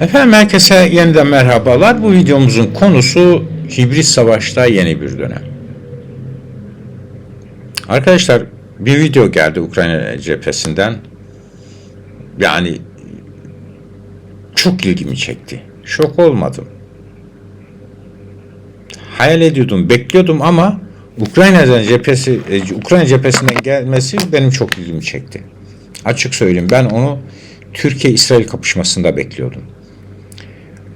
Efendim herkese yeniden merhabalar. Bu videomuzun konusu hibrit savaşta yeni bir dönem. Arkadaşlar bir video geldi Ukrayna cephesinden. Yani çok ilgimi çekti. Şok olmadım. Hayal ediyordum, bekliyordum ama Ukrayna cephesi, e, Ukrayna cephesinden gelmesi benim çok ilgimi çekti. Açık söyleyeyim ben onu Türkiye-İsrail kapışmasında bekliyordum.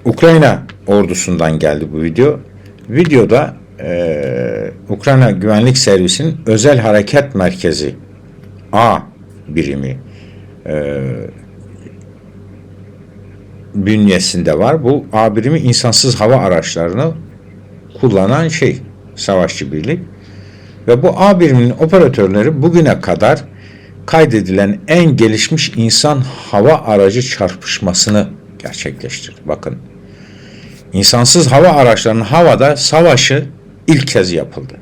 Ukrayna ordusundan geldi bu video. Videoda e, Ukrayna Güvenlik Servisi'nin Özel Harekat Merkezi A birimi e, bünyesinde var. Bu A birimi insansız hava araçlarını kullanan şey savaşçı birlik. Ve bu A biriminin operatörleri bugüne kadar kaydedilen en gelişmiş insan hava aracı çarpışmasını gerçekleştirdi. Bakın insansız hava araçlarının havada savaşı ilk kez yapıldı.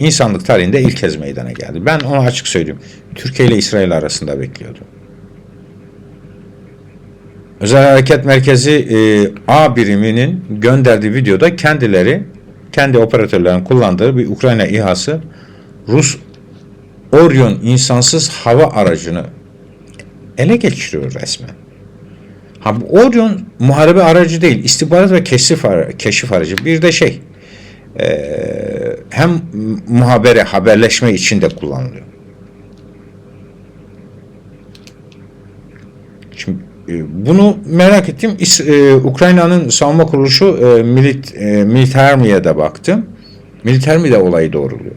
İnsanlık tarihinde ilk kez meydana geldi. Ben onu açık söyleyeyim. Türkiye ile İsrail arasında bekliyordum. Özel Harekat Merkezi e, A biriminin gönderdiği videoda kendileri kendi operatörlerin kullandığı bir Ukrayna İHA'sı Rus Orion insansız hava aracını ele geçiriyor resmen. Ha bu Orion muharebe aracı değil, istihbarat ve keşif, ara- keşif aracı. Bir de şey, e, hem muhabere, haberleşme için de kullanılıyor. Şimdi e, bunu merak ettim. E, Ukrayna'nın savunma kuruluşu e, Milit, e, Militermi'ye de baktım. Militermi de olayı doğruluyor.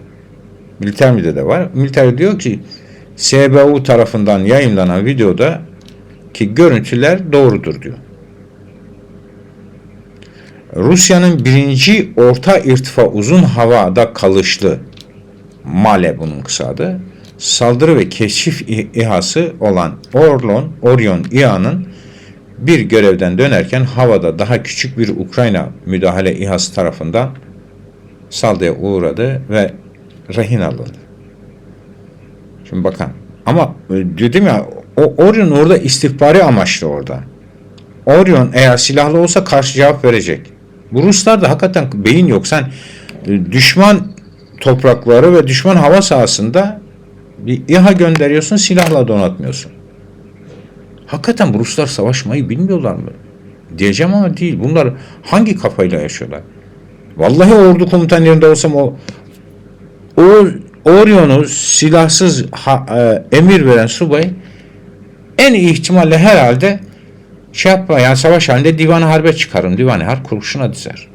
Militermi'de de var. Militer diyor ki SBU tarafından yayınlanan videoda ki görüntüler doğrudur diyor. Rusya'nın birinci orta irtifa uzun havada kalışlı MALE bunun kısa adı saldırı ve keşif İHA'sı olan Orlon, Orion İHA'nın bir görevden dönerken havada daha küçük bir Ukrayna müdahale İHA'sı tarafından saldırıya uğradı ve rehin alındı. Şimdi bakın ama e, dedim ya o Orion orada istihbari amaçlı orada. Orion eğer silahlı olsa karşı cevap verecek. Bu Ruslarda hakikaten beyin yok. Sen e, düşman toprakları ve düşman hava sahasında bir İHA gönderiyorsun silahla donatmıyorsun. Hakikaten bu Ruslar savaşmayı bilmiyorlar mı? Diyeceğim ama değil. Bunlar hangi kafayla yaşıyorlar? Vallahi ordu komutan yerinde olsam o o Orion'u silahsız ha- e, emir veren subay en iyi ihtimalle herhalde şey yapma yani savaş halinde divan harbe çıkarım. Divan harp kurşuna dizer.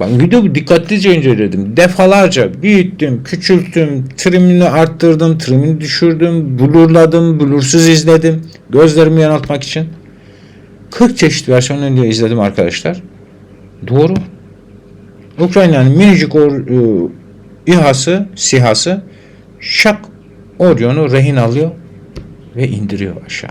Ben video dikkatlice inceledim. Defalarca büyüttüm, küçülttüm, trimini arttırdım, trimini düşürdüm, blurladım, blursuz izledim. Gözlerimi yanıltmak için. 40 çeşit versiyonunu izledim arkadaşlar. Doğru. Ukrayna'nın minicik or, e, İHA'sı, SİHA'sı şak Orion'u rehin alıyor ve indiriyor aşağı.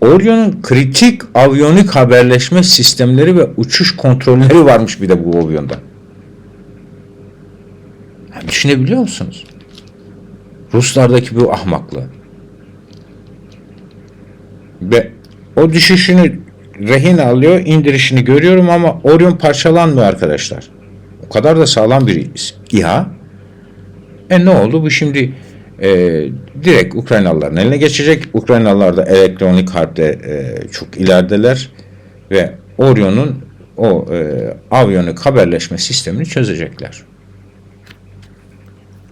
Orion'un kritik aviyonik haberleşme sistemleri ve uçuş kontrolleri varmış bir de bu Orion'da. Ya düşünebiliyor musunuz? Ruslardaki bu ahmaklığı. Ve o düşüşünü rehin alıyor, indirişini görüyorum ama Orion parçalanmıyor arkadaşlar. O kadar da sağlam bir İHA. E ne oldu? Bu şimdi e, direkt Ukraynalıların eline geçecek. Ukraynalılar da elektronik harpte e, çok ilerideler ve Orion'un o e, aviyonik haberleşme sistemini çözecekler.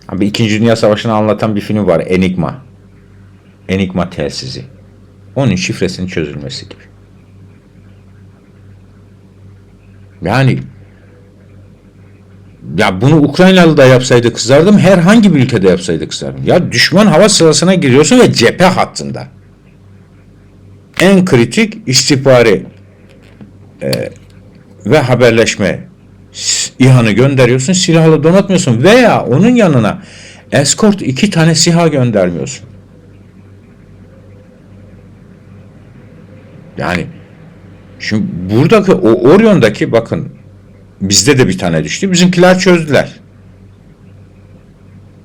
Abi İkinci Dünya Savaşı'nı anlatan bir film var. Enigma. Enigma telsizi. Onun şifresinin çözülmesi gibi. Yani ya bunu Ukraynalı da yapsaydı kızardım, herhangi bir ülkede yapsaydı kızardım. Ya düşman hava sırasına giriyorsun ve cephe hattında. En kritik istihbari e, ve haberleşme İHA'nı gönderiyorsun, silahla donatmıyorsun veya onun yanına eskort iki tane SİHA göndermiyorsun. Yani şimdi buradaki o Orion'daki bakın bizde de bir tane düştü. Bizimkiler çözdüler.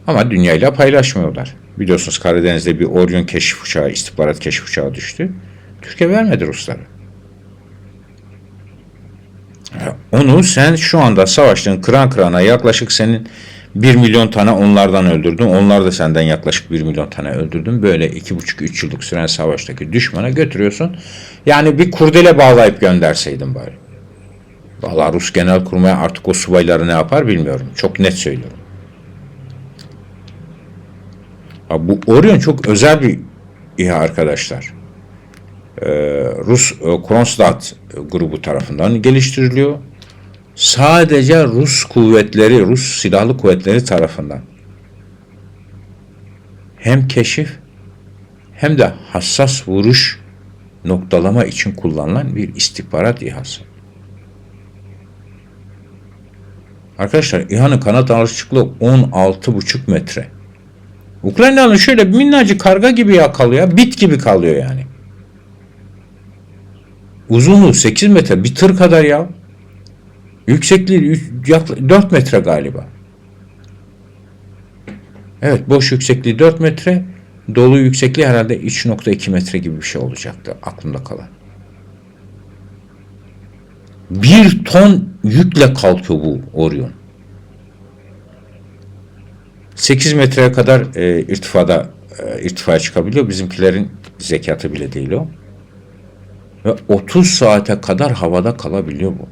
Ama dünyayla paylaşmıyorlar. Biliyorsunuz Karadeniz'de bir Orion keşif uçağı, istihbarat keşif uçağı düştü. Türkiye vermedi Ruslara. Onu sen şu anda savaştığın kıran kırana yaklaşık senin 1 milyon tane onlardan öldürdün. Onlar da senden yaklaşık 1 milyon tane öldürdün. Böyle 2,5-3 yıllık süren savaştaki düşmana götürüyorsun. Yani bir kurdele bağlayıp gönderseydin bari. Valla Rus Genelkurmay artık o subayları ne yapar bilmiyorum. Çok net söylüyorum. Ha, bu Orion çok özel bir İHA arkadaşlar. Ee, Rus e, Kronstadt grubu tarafından geliştiriliyor. Sadece Rus kuvvetleri, Rus silahlı kuvvetleri tarafından hem keşif hem de hassas vuruş noktalama için kullanılan bir istihbarat İHA'sı. Arkadaşlar İHA'nın kanat alışıklığı 16,5 metre. Ukrayna'nın şöyle minnacık karga gibi ya kalıyor. Bit gibi kalıyor yani. Uzunluğu 8 metre. Bir tır kadar ya. Yüksekliği 4 metre galiba. Evet boş yüksekliği 4 metre. Dolu yüksekliği herhalde 3.2 metre gibi bir şey olacaktı aklımda kalan. Bir ton yükle kalkıyor bu Orion. 8 metreye kadar e, irtifada e, irtifaya çıkabiliyor. Bizimkilerin zekatı bile değil o. Ve 30 saate kadar havada kalabiliyor bu.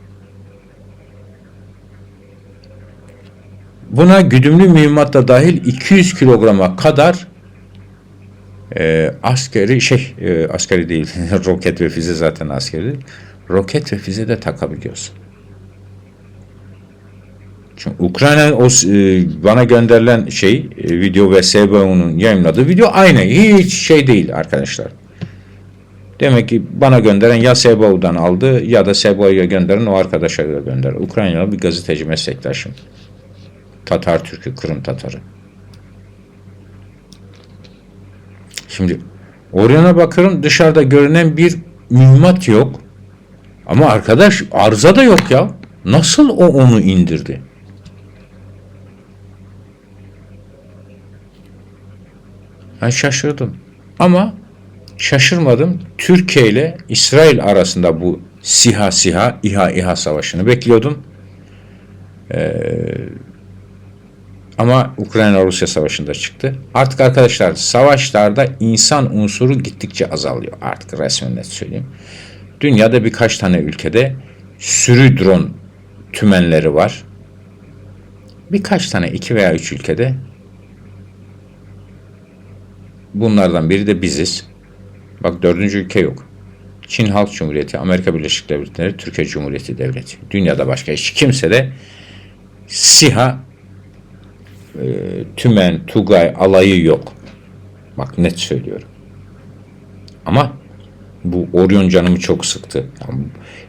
Buna güdümlü mühimmat da dahil 200 kilograma kadar e, askeri şey e, askeri değil roket ve füze zaten askeri roket ve füze de takabiliyorsun. Çünkü Ukrayna o e, bana gönderilen şey e, video ve SBO'nun yayınladığı video aynı. Hiç şey değil arkadaşlar. Demek ki bana gönderen ya SBO'dan aldı ya da SBO'ya gönderen o arkadaşa da gönder. Ukraynalı bir gazeteci meslektaşım. Tatar Türk'ü, Kırım Tatarı. Şimdi Orion'a bakıyorum dışarıda görünen bir mühimmat yok. Ama arkadaş arıza da yok ya. Nasıl o onu indirdi? Ben şaşırdım. Ama şaşırmadım. Türkiye ile İsrail arasında bu SİHA SİHA İHA İHA savaşını bekliyordum. Ee, ama Ukrayna-Rusya savaşında çıktı. Artık arkadaşlar savaşlarda insan unsuru gittikçe azalıyor. Artık resmen net söyleyeyim. Dünyada birkaç tane ülkede sürü drone tümenleri var. Birkaç tane iki veya üç ülkede bunlardan biri de biziz. Bak dördüncü ülke yok. Çin Halk Cumhuriyeti, Amerika Birleşik Devletleri, Türkiye Cumhuriyeti Devleti. Dünyada başka hiç kimse de SİHA e, tümen, tugay, alayı yok. Bak net söylüyorum. Ama bu Orion canımı çok sıktı. Yani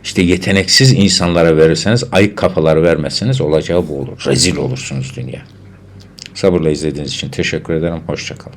işte yeteneksiz insanlara verirseniz, ayık kafaları vermezseniz olacağı bu olur. Rezil olursunuz dünya. Sabırla izlediğiniz için teşekkür ederim. Hoşçakalın.